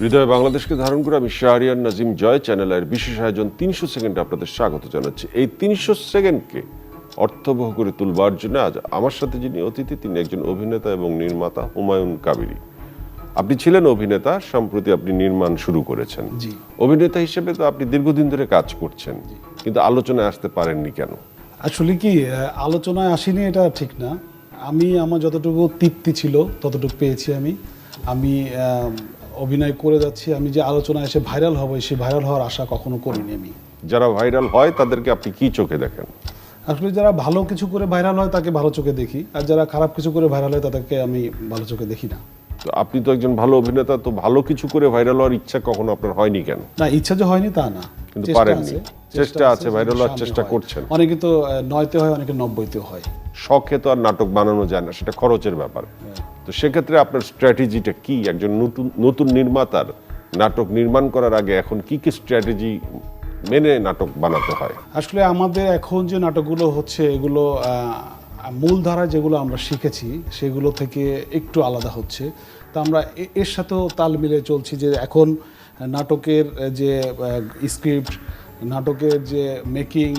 হৃদয় বাংলাদেশকে ধারণ করে আমি শাহরিয়ার নাজিম জয় চ্যানেলের বিশেষ আয়োজন তিনশো সেকেন্ডে আপনাদের স্বাগত জানাচ্ছি। এই তিনশো সেকেন্ডকে অর্থবহ করে তুলবার জন্য আজ আমার সাথে যিনি অতিথি তিনি একজন অভিনেতা এবং নির্মাতা হুমায়ুন কাবিরি। আপনি ছিলেন অভিনেতা সম্প্রতি আপনি নির্মাণ শুরু করেছেন। জি। অভিনেতা হিসেবে তো আপনি দীর্ঘদিন ধরে কাজ করছেন। কিন্তু আলোচনায় আসতে পারেননি কেন? আসলে কি আলোচনায় আসিনি এটা ঠিক না। আমি আমার যতটুকু তৃপ্তি ছিল ততটুকু পেয়েছি আমি। আমি অভিনয় করে যাচ্ছি আমি যে আলোচনায় এসে ভাইরাল হব সেই ভাইরাল হওয়ার আশা কখনো করিনি আমি। যারা ভাইরাল হয় তাদেরকে আপনি কি চোখে দেখেন? আসলে যারা ভালো কিছু করে ভাইরাল হয় তাকে ভালো চোখে দেখি। আর যারা খারাপ কিছু করে ভাইরাল হয় তাদেরকে আমি ভালো চোখে দেখি না। তো আপনি তো একজন ভালো অভিনেতা তো ভালো কিছু করে ভাইরাল হওয়ার ইচ্ছা কখনো আপনার হয়নি কেন? না ইচ্ছা যে হয়নি তা না। কিন্তু চেষ্টা পারেননি। আছে, চেষ্টা আছে, ভাইরাল হওয়ার চেষ্টা হয়। করছেন। অনেকে তো আহ, নয়তে হয় অনেকে নব্বইতে হয়। শখে তো আর নাটক বানানো যায় না সেটা খরচের ব্যাপার। তো সেক্ষেত্রে আপনার স্ট্র্যাটেজিটা কি? একজন নতুন নতুন নির্মাতার নাটক নির্মাণ করার আগে এখন কি কি স্ট্র্যাটেজি মেনে নাটক বানাতে হয়? আসলে আমাদের এখন যে নাটকগুলো হচ্ছে, এগুলো মূলধারা যেগুলো আমরা শিখেছি, সেগুলো থেকে একটু আলাদা হচ্ছে। তা আমরা এর সাথেও তাল মিলে চলছি যে এখন নাটকের যে স্ক্রিপ্ট নাটকের যে মেকিং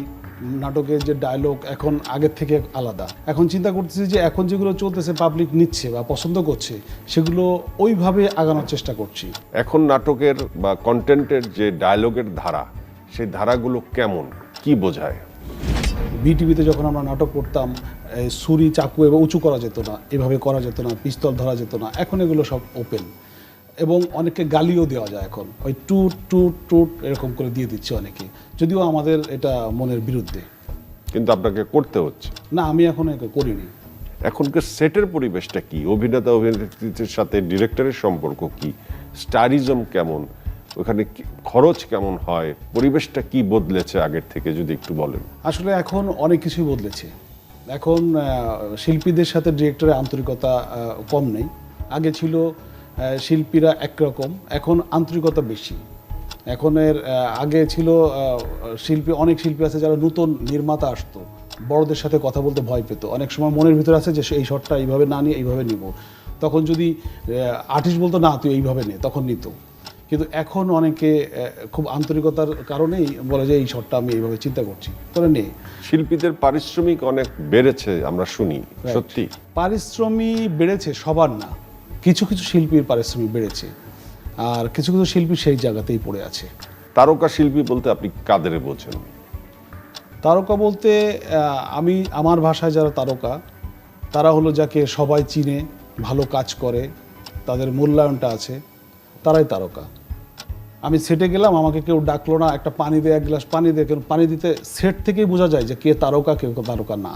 নাটকের যে ডায়লগ এখন আগের থেকে আলাদা। এখন চিন্তা করতেছি যে এখন যেগুলো চলতেছে পাবলিক নিচ্ছে বা পছন্দ করছে সেগুলো ওইভাবে আগানোর চেষ্টা করছি। এখন নাটকের বা কন্টেন্টের যে ডায়লগের ধারা সেই ধারাগুলো কেমন? কি বোঝায়? বিটিভিতে যখন আমরা নাটক করতাম ছুরি চাকু এবং উঁচু করা যেত না এভাবে করা যেত না পিস্তল ধরা যেত না এখন এগুলো সব ওপেন এবং অনেকে গালিও দেওয়া যায় এখন। ওই টুট টুট টুট এরকম করে দিয়ে দিচ্ছে অনেকে। যদিও আমাদের এটা মনের বিরুদ্ধে। কিন্তু আপনাকে করতে হচ্ছে। না আমি এখন একে করিনি। এখনকার সেটের পরিবেশটা কি? অভিনেতা অভিনেত্রীদের সাথে ডিরেক্টরের সম্পর্ক কি? স্টারিজম কেমন? ওখানে খরচ কেমন হয়? পরিবেশটা কি বদলেছে আগের থেকে যদি একটু বলেন? আসলে এখন অনেক কিছুই বদলেছে। এখন শিল্পীদের সাথে ডিরেক্টরের আন্তরিকতা কম নেই। আগে ছিল শিল্পীরা একরকম। এখন আন্তরিকতা বেশি। এখনের আগে ছিল শিল্পী অনেক শিল্পী আছে যারা নতুন নির্মাতা আসতো। বড়দের সাথে কথা বলতে ভয় পেত। অনেক সময় মনের ভিতরে আছে যে এই শটটা এইভাবে না নিয়ে এইভাবে নিব। তখন যদি আর্টিস্ট বলতো না তুই এইভাবে নে তখন নিত। কিন্তু এখন অনেকে খুব আন্তরিকতার কারণেই বলে যে এই শটটা আমি এইভাবে চিন্তা করছি। করে নেই শিল্পীদের পারিশ্রমিক অনেক বেড়েছে আমরা শুনি। সত্যি? পারিশ্রমিক বেড়েছে সবার না। কিছু কিছু শিল্পীর পারিশ্রমিক বেড়েছে আর কিছু কিছু শিল্পী সেই জায়গাতেই পড়ে আছে। তারকা শিল্পী বলতে আপনি কাদের বোঝেন? তারকা বলতে আমি আমার ভাষায় যারা তারকা তারা হলো যাকে সবাই চিনে ভালো কাজ করে তাদের মূল্যায়নটা আছে তারাই তারকা। আমি সেটে গেলাম আমাকে কেউ ডাকলো না একটা পানি দিয়ে এক গ্লাস পানি দিয়ে কেউ পানি দিতে সেট থেকেই বোঝা যায় যে কে তারকা কেউ তারকা না।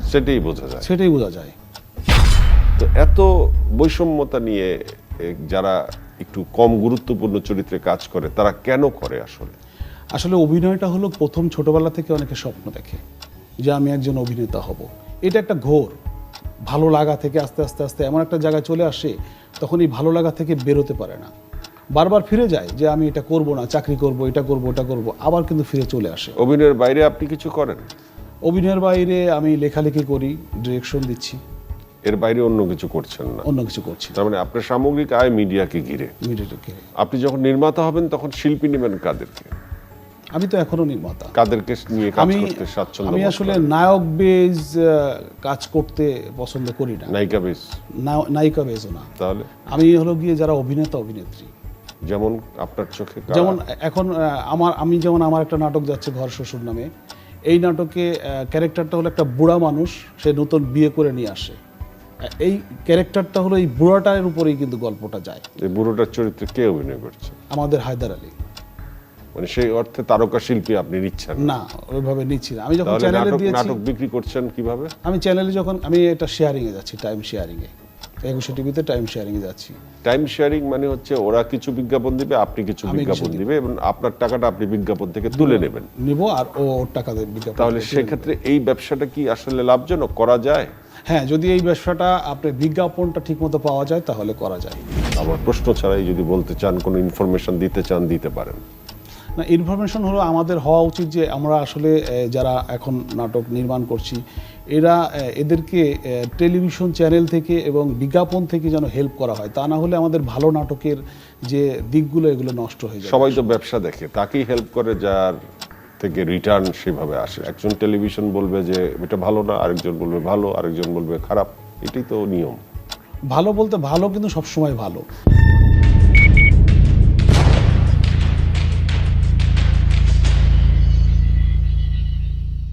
সেটাই বোঝা যায়। সেটাই বোঝা যায়। তো এত বৈষম্যতা নিয়ে যারা একটু কম গুরুত্বপূর্ণ চরিত্রে কাজ করে তারা কেন করে আসলে? আসলে অভিনয়টা হলো প্রথম ছোটবেলা থেকে অনেকে স্বপ্ন দেখে যে আমি একজন অভিনেতা হব। এটা একটা ঘোর। ভালো লাগা থেকে আস্তে আস্তে আস্তে এমন একটা জায়গায় চলে আসে তখন এই ভালো লাগা থেকে বেরোতে পারে না। বারবার ফিরে যায় যে আমি এটা করব না চাকরি করব এটা করব ওটা করব আবার কিন্তু ফিরে চলে আসে। অভিনয়ের বাইরে আপনি কিছু করেন? অভিনয়ের বাইরে আমি লেখালেখি করি ডিরেকশন দিচ্ছি। এর বাইরে অন্য কিছু করছেন না। অন্য কিছু করছি তার মানে আপনার সামগ্রিক আয় মিডিয়াকে ঘিরে। মিডিয়াটাকে আপনি যখন নির্মাতা হবেন তখন শিল্পী নেবেন কাদেরকে? আমি তো এখনও নির্মাতা। কাদেরকে নিয়ে কাজ করতে স্বাচ্ছন্দ্য আমি আসলে নায়ক বেজ কাজ করতে পছন্দ করি না। নায়িকা বেজ? না- নায়িকা বেজও না। তাহলে? আমি হলো গিয়ে যারা অভিনেতা অভিনেত্রী। যেমন আপনার চোখে যেমন এখন আমার আমি যেমন আমার একটা নাটক যাচ্ছে ঘর শ্বশুর নামে। এই নাটকে ক্যারেক্টারটা হলো একটা বুড়া মানুষ সে নতুন বিয়ে করে নিয়ে আসে। এই ক্যারেক্টারটা হলো এই বুড়াটার উপরেই কিন্তু গল্পটা যায়। এই বুড়োটার চরিত্রে কে অভিনয় করছে? আমাদের হায়দার আলী। মানে সেই অর্থে তারকা শিল্পী আপনি নিচ্ছেন না। ওইভাবে নিচ্ছি না। আমি যখন চ্যানেলে দিয়েছি নাটক বিক্রি করছেন কীভাবে? আমি চ্যানেলে যখন আমি এটা শেয়ারিং এ যাচ্ছি টাইম শেয়ারিংয়ে একুশে টিভিতে টাইম শেয়ারিংয়ে যাচ্ছি। টাইম শেয়ারিং মানে হচ্ছে ওরা কিছু বিজ্ঞাপন দিবে আপনি কিছু বিজ্ঞাপন দিবে এবং আপনার টাকাটা আপনি বিজ্ঞাপন থেকে তুলে নেবেন। নিব আর ও ওর টাকা দেবে বিজ্ঞাপন তাহলে সেক্ষেত্রে এই ব্যবসাটা কি আসলে লাভজনক? করা যায়? হ্যাঁ যদি এই ব্যবসাটা আপনার বিজ্ঞাপনটা ঠিকমতো পাওয়া যায় তাহলে করা যায়। আমার প্রশ্ন ছাড়াই যদি বলতে চান কোনো ইনফরমেশন দিতে চান দিতে পারেন। না ইনফরমেশন হলো আমাদের হওয়া উচিত যে আমরা আসলে যারা এখন নাটক নির্মাণ করছি এরা এদেরকে টেলিভিশন চ্যানেল থেকে এবং বিজ্ঞাপন থেকে যেন হেল্প করা হয়। তা না হলে আমাদের ভালো নাটকের যে দিকগুলো এগুলো নষ্ট হয়ে যায় সবাই তো ব্যবসা দেখে। তাকেই হেল্প করে যার থেকে রিটার্ন সেভাবে আসে। একজন টেলিভিশন বলবে যে এটা ভালো না আরেকজন বলবে ভালো আরেকজন বলবে খারাপ। এটাই তো নিয়ম। ভালো বলতে ভালো কিন্তু সবসময় ভালো।